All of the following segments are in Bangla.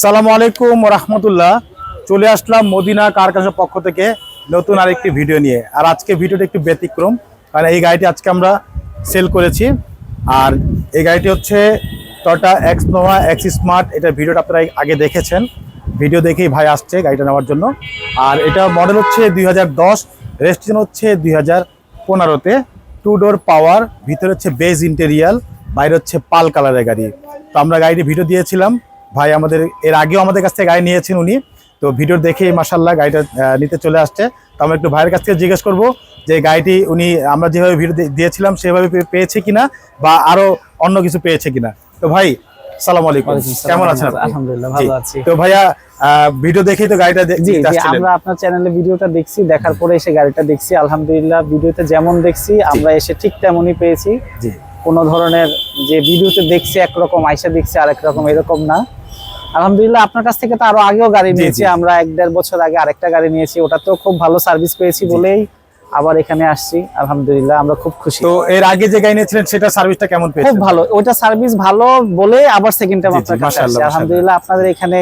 সালামু আলাইকুম রহমতুল্লাহ। চলে আসলাম মদিনা কারখানার পক্ষ থেকে নতুন আরেকটি ভিডিও নিয়ে। আর আজকে ভিডিওটা একটু ব্যতিক্রম, কারণ এই গাড়িটি আজকে আমরা সেল করেছি। আর এই গাড়িটি হচ্ছে Tata X nova X smart এটা ভিডিওটা আপনারা আগে দেখেছেন। ভিডিও দেখেই ভাই আসছে গাড়িটা নেওয়ার জন্য। আর এটা মডেল হচ্ছে দুই হাজার দশ রেজিস্ট্রেশন হচ্ছে দুই হাজার পনেরোতে। টু ডোর পাওয়ার ভিতরে হচ্ছে বেজ ইন্টেরিয়াল বাইরে হচ্ছে পাল কালারের গাড়ি। তো আমরা গাড়িটি ভিডিও দিয়েছিলাম। ভাই আমাদের এর আগেও আমাদের কাছ থেকে গাড়ি নিয়েছেন উনি। তো ভিডিও দেখে মাসাল্লাহ গাড়িটা নিতে চলে আসছে। তো আমরা একটু ভাইয়ের কাছ থেকে জিজ্ঞেস করব যে গাড়িটি উনি আমরা যেভাবে ভিডিও দিয়েছিলাম সেভাবে পেয়েছে কিনা বা আরও অন্য কিছু পেয়েছে কিনা। তো ভাই সালাম আলাইকুম। কেমন আছেন আলহামদুলিল্লাহ, ভালো আছি। তো ভাইয়া ভিডিও দেখেই তো গাড়িটা দে- জি দিতে জি আসছিলেন। আমরা আপনার চ্যানেলে ভিডিওটা দেখছি দেখার পরে এসে গাড়িটা দেখছি। আলহামদুলিল্লাহ ভিডিওতে যেমন দেখছি আমরা এসে ঠিক তেমনই পেয়েছি। কোনো ধরনের যে ভিডিওতে দেখছি একরকম আইসা দেখছি আরেক রকম এরকম না। আলহামদুলিল্লাহ আপনার কাছ থেকে তো আরও আগেও গাড়ি নিয়েছি আমরা এক দেড় বছর আগে আরেকটা গাড়ি নিয়েছি ওটা তো খুব ভালো সার্ভিস পেয়েছি বলেই আবার এখানে আসছি আলহামদুলিল্লাহ আমরা খুব খুশি। তো এর আগে যে গাড়ি নিয়েছিলেন সেটা সার্ভিসটা কেমন খুব ভালো ওইটা সার্ভিস ভালো বলে আবার সেকেন্ড টাইম আপনার কাছে আসছি। আলহামদুলিল্লাহ আপনাদের এখানে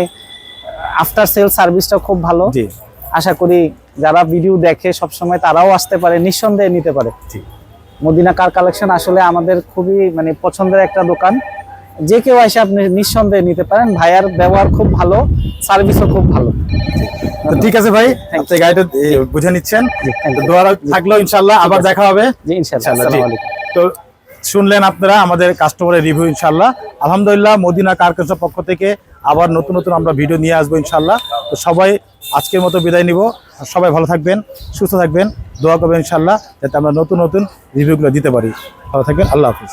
আফটার সেল সার্ভিসটা খুব ভালো। জি। আশা করি যারা ভিডিও দেখে সব সময় তারাও আসতে পারে নিঃসন্দেহে নিতে পারে। জি। মদিনা কার কালেকশন আসলে আমাদের খুবই মানে পছন্দের একটা দোকান। যে কেউ এসে আপনি নিঃসন্দেহে নিতে পারেন। ভাইয়ার ব্যবহার খুব ভালো সার্ভিসও খুব ভালো। ঠিক আছে ভাই আপনি গাড়িটা বুঝে নিচ্ছেন. দোয়া থাকল ইনশাল্লাহ আবার দেখা হবে। জি তো শুনলেন আপনারা আমাদের কাস্টমারের রিভিউ ইনশাল্লাহ আলহামদুলিল্লাহ মদিনা কারখানার পক্ষ থেকে আবার নতুন নতুন আমরা ভিডিও নিয়ে আসব ইনশাল্লাহ তো সবাই আজকের মতো বিদায় নিব। আর সবাই ভালো থাকবেন সুস্থ থাকবেন। দোয়া করবেন ইনশাল্লাহ যাতে আমরা নতুন নতুন রিভিউগুলো দিতে পারি। ভালো থাকবেন আল্লাহ হাফিজ।